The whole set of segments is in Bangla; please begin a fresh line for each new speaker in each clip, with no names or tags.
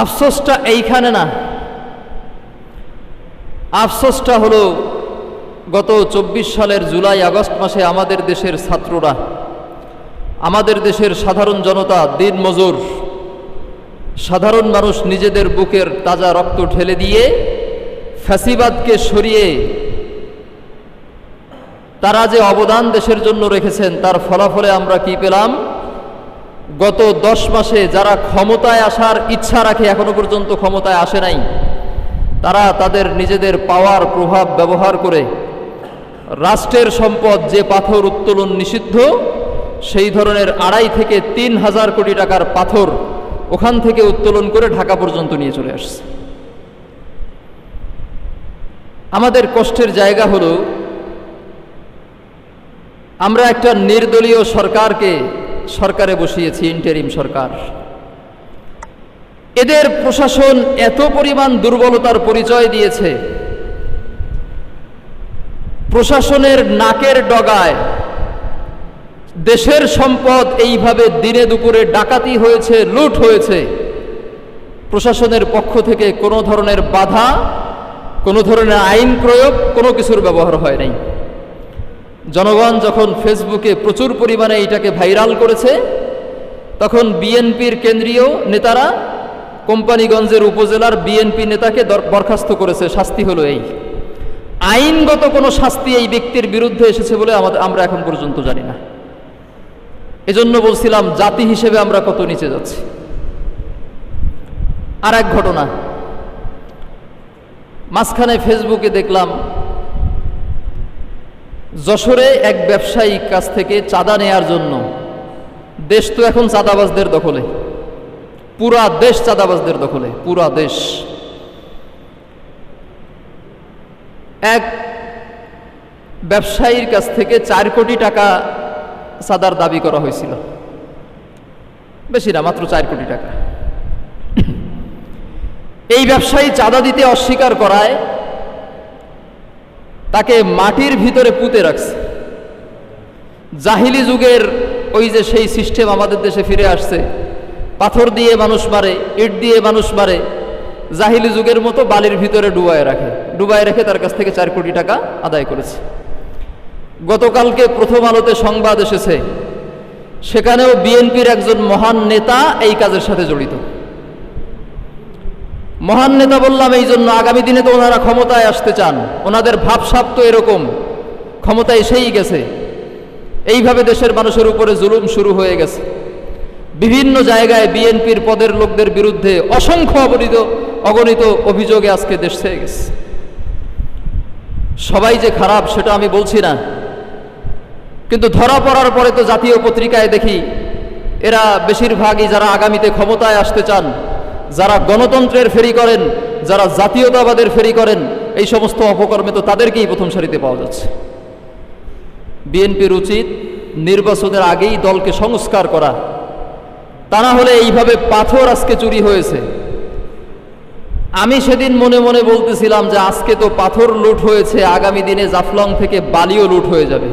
আফসোসটা এইখানে না। আফসোসটা হলো গত চব্বিশ সালের জুলাই, আগস্ট মাসে আমাদের দেশের ছাত্ররা, আমাদের দেশের সাধারণ জনতা, দিন মজুর, সাধারণ মানুষ নিজেদের বুকের তাজা রক্ত ঠেলে দিয়ে ফ্যাসিবাদকে সরিয়ে তারা যে অবদান দেশের জন্য রেখেছেন, তার ফলাফলে আমরা কি পেলাম? গত দশ মাসে যারা ক্ষমতায় আসার ইচ্ছা রাখে, এখনও পর্যন্ত ক্ষমতায় আসে নাই, তারা তাদের নিজেদের পাওয়ার প্রভাব ব্যবহার করে রাষ্ট্রের সম্পদ যে পাথর উত্তোলন নিষিদ্ধ, সেই ধরনের আড়াই থেকে তিন হাজার কোটি টাকার পাথর ওখান থেকে উত্তোলন করে ঢাকা পর্যন্ত নিয়ে চলে আসছে। আমাদের কষ্টের জায়গা হলো, আমরা একটা নির্দলীয় সরকারকে সরকারে বসিয়েছি ইন্টারিম সরকার। এদের প্রশাসন এত পরিমাণ দুর্বলতার পরিচয় দিয়েছে। প্রশাসনের নাকের ডগায় দেশের সম্পদ এইভাবে দিনে দুপুরে ডাকাতি হয়েছে, লুট হয়েছে। প্রশাসনের পক্ষ থেকে কোনো ধরনের বাধা, কোনো ধরনের আইন প্রয়োগ কোনো কিছুর ব্যবহার হয় নাই। জনগণ যখন ফেসবুকে প্রচুর পরিমাণে এটাকে ভাইরাল করেছে, তখন বিএনপির কেন্দ্রীয় নেতারা কোম্পানিগঞ্জের উপজেলার বিএনপি নেতাকে বরখাস্ত করেছে, শাস্তি হলো এই। আইনগত কোনো শাস্তি এই ব্যক্তির বিরুদ্ধে এসেছে বলে আমাদের আমরা এখন পর্যন্ত জানি না। এজন্য বলছিলাম, জাতি হিসেবে আমরা কত নিচে যাচ্ছি। আর এক ঘটনা। মাঝখানে ফেসবুকে দেখলাম যশোরে এক ব্যবসায়ীর কাছ থেকে চাঁদা নেয়ার জন্য। দেশ তো এখন চাঁদাবাজদের দখলে। পুরা দেশ চাঁদাবাজদের দখলে, পুরা দেশ। এক ব্যবসায়ীর কাছ থেকে চার কোটি টাকা চাঁদার দাবি করা হয়েছিল। বেশি না, মাত্র চার কোটি টাকা। এই ব্যবসায়ী চাঁদা দিতে অস্বীকার করায় তাকে মাটির ভিতরে পুঁতে রাখছে। জাহিলি যুগের ওই যে সেই সিস্টেম আমাদের দেশে ফিরে আসছে। পাথর দিয়ে মানুষ মারে, ইট দিয়ে মানুষ মারে, জাহিলি যুগের মতো বালির ভিতরে ডুবায় রাখে। ডুবায় রেখে তার কাছ থেকে চার কোটি টাকা আদায় করেছে। গতকালকে প্রথম আলোতে সংবাদ এসেছে, সেখানেও বিএনপির একজন মহান নেতা এই কাজের সাথে জড়িত। মহান নেতা বললাম, এই জন্য আগামী দিনে তো ওনারা ক্ষমতায় আসতে চান। ওনাদের ভাবসাব তো এরকম। ক্ষমতায় এসেই গেছে। এইভাবে দেশের মানুষের উপরে জুলুম শুরু হয়ে গেছে। বিভিন্ন জায়গায় বিএনপির পদের লোকদের বিরুদ্ধে অসংখ্য অবনীত অগণিত অভিযোগে আজকে দেশ ছেয়ে গেছে। সবাই যে খারাপ, সেটা আমি বলছি না। কিন্তু ধরা পড়ার পরে তো জাতীয় পত্রিকায় দেখি, এরা বেশিরভাগই যারা আগামীতে ক্ষমতায় আসতে চান যারা গণতন্ত্রের ফেরি করেন, যারা জাতীয়তাবাদের ফেরি করেন, এই সমস্ত অপকর্মে তো তাদেরকেই প্রথম সারিতে পাওয়া যাচ্ছে। বিএনপির উচিত নির্বাচনের আগেই দলকে সংস্কার করা। তা না হলে এইভাবে পাথর আজকে চুরি হয়েছে। আমি সেদিন মনে মনে বলতেছিলাম যে আজকে তো পাথর লুট হয়েছে, আগামী দিনে জাফলং থেকে বালিও লুট হয়ে যাবে।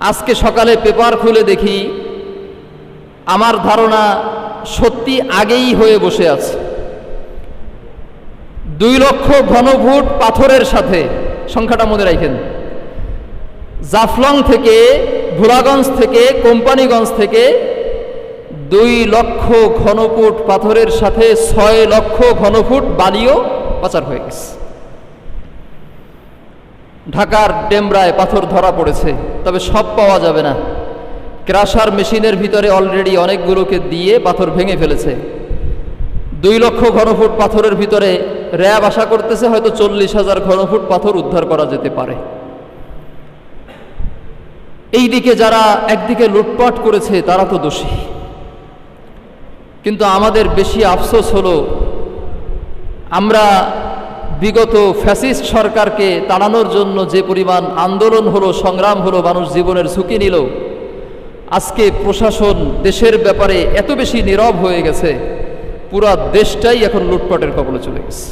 আজকে সকালে পেপার খুলে দেখি, আমার ধারণা সত্যি আগেই হয়ে বসে আছে। দুই লক্ষ ঘনফুট পাথরের সাথে, সংখ্যাটা মনে রাখেন, জাফলং থেকে, ভোলাগঞ্জ থেকে, কোম্পানিগঞ্জ থেকে দুই লক্ষ ঘনফুট পাথরের সাথে ছয় লক্ষ ঘনফুট বালিও পাচার হয়ে গেছে। ঢাকার ডেমরায় পাথর ধরা পড়েছে, তবে সব পাওয়া যাবে না। ক্রাশার মেশিনের ভিতরে অলরেডি অনেকগুলোকে দিয়ে পাথর ভেঙে ফেলেছে। দুই লক্ষ ঘনফুট পাথরের ভিতরে র্যাব আশা করতেছে হয়তো চল্লিশ হাজার ঘনফুট পাথর উদ্ধার করা যেতে পারে। এই দিকে যারা একদিকে লুটপাট করেছে, তারা তো দোষী। কিন্তু আমাদের বেশি আফসোস হলো, আমরা বিগত ফ্যাসিস্ট সরকারকে তাড়ানোর জন্য যে পরিমাণ আন্দোলন হলো, সংগ্রাম হলো, মানুষ জীবনের ঝুঁকি নিল আজকে প্রশাসন দেশের ব্যাপারে এত বেশি নীরব হয়ে গেছে, পুরা দেশটাই এখন লুটপাটের কবলে চলে গেছে।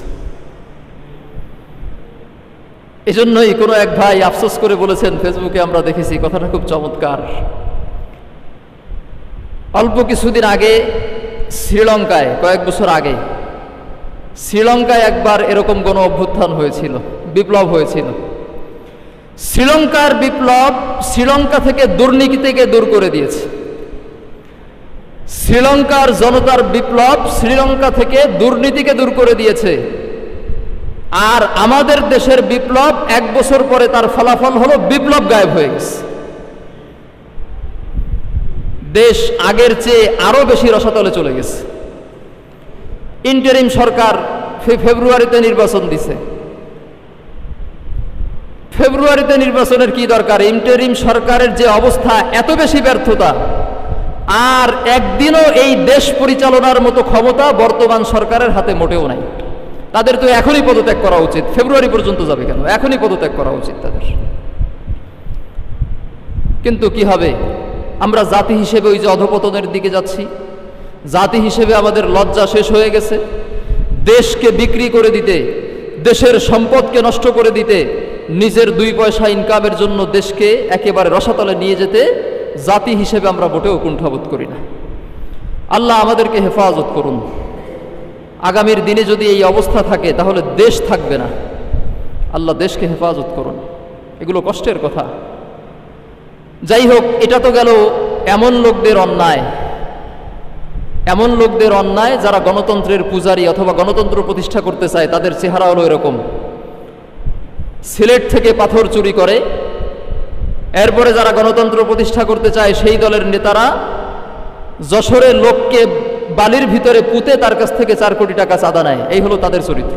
এজন্যই কোনো এক ভাই আফসোস করে বলেছেন, ফেসবুকে আমরা দেখেছি, কথাটা খুব চমৎকার। অল্প কিছুদিন আগে, শ্রীলঙ্কায়, কয়েক বছর আগে, শ্রীলঙ্কায় একবার এরকম কোনো অভ্যুত্থান হয়েছিল, বিপ্লব হয়েছিল। শ্রীলঙ্কার বিপ্লব শ্রীলঙ্কা থেকে দুর্নীতি থেকে দূর করে দিয়েছে। শ্রীলঙ্কার জনতার বিপ্লব শ্রীলঙ্কা থেকে দুর্নীতিকে দূর করে দিয়েছে। আর আমাদের দেশের বিপ্লব এক বছর পরে তার ফলাফল হলো বিপ্লব গায়েব হয়ে গেছে। দেশ আগের চেয়ে আরও বেশি রসাতলে চলে গেছে। ইন্টারিম সরকার ফেব্রুয়ারিতে নির্বাচন দিছে। ফেব্রুয়ারিতে নির্বাচনের কি দরকার? ইন্টারিম সরকারের যে অবস্থা, এত বেশি ব্যর্থতা। আর একদিনও এই দেশ পরিচালনার মতো ক্ষমতা বর্তমান সরকারের হাতে মোটেও নাই। তাদের তো এখনই পদত্যাগ করা উচিত। ফেব্রুয়ারি পর্যন্ত যাবে কেন? এখনই পদত্যাগ করা উচিত তাদের। কিন্তু কি হবে? আমরা জাতি হিসেবে ওই যে অধপতনের দিকে যাচ্ছি। জাতি হিসেবে আমাদের লজ্জা শেষ হয়ে গেছে। দেশকে বিক্রি করে দিতে, দেশের সম্পদকে নষ্ট করে দিতে নিজের দুই পয়সা ইনকামের জন্য দেশকে একেবারে রসাতলে নিয়ে যেতে জাতি হিসেবে আমরা মোটেও কুণ্ঠাবোধ করি না। আল্লাহ আমাদেরকে হেফাজত করুন। আগামীর দিনে যদি এই অবস্থা থাকে, তাহলে দেশ থাকবে না। আল্লাহ দেশকে হেফাজত করুন। এগুলো কষ্টের কথা। যাই হোক, এটা তো গেল এমন লোকদের অন্যায়। এমন লোকদের অন্যায় যারা গণতন্ত্রের পূজারী অথবা গণতন্ত্র প্রতিষ্ঠা করতে চায়, তাদের চেহারা হলো এরকম। সিলেট থেকে পাথর চুরি করে। এরপরে যারা গণতন্ত্র প্রতিষ্ঠা করতে চায়, সেই দলের নেতারা যশোরের লোককে বালির ভিতরে পুঁতে তার কাছ থেকে চার কোটি টাকা চাঁদা নেয়। এই হলো তাদের চরিত্র।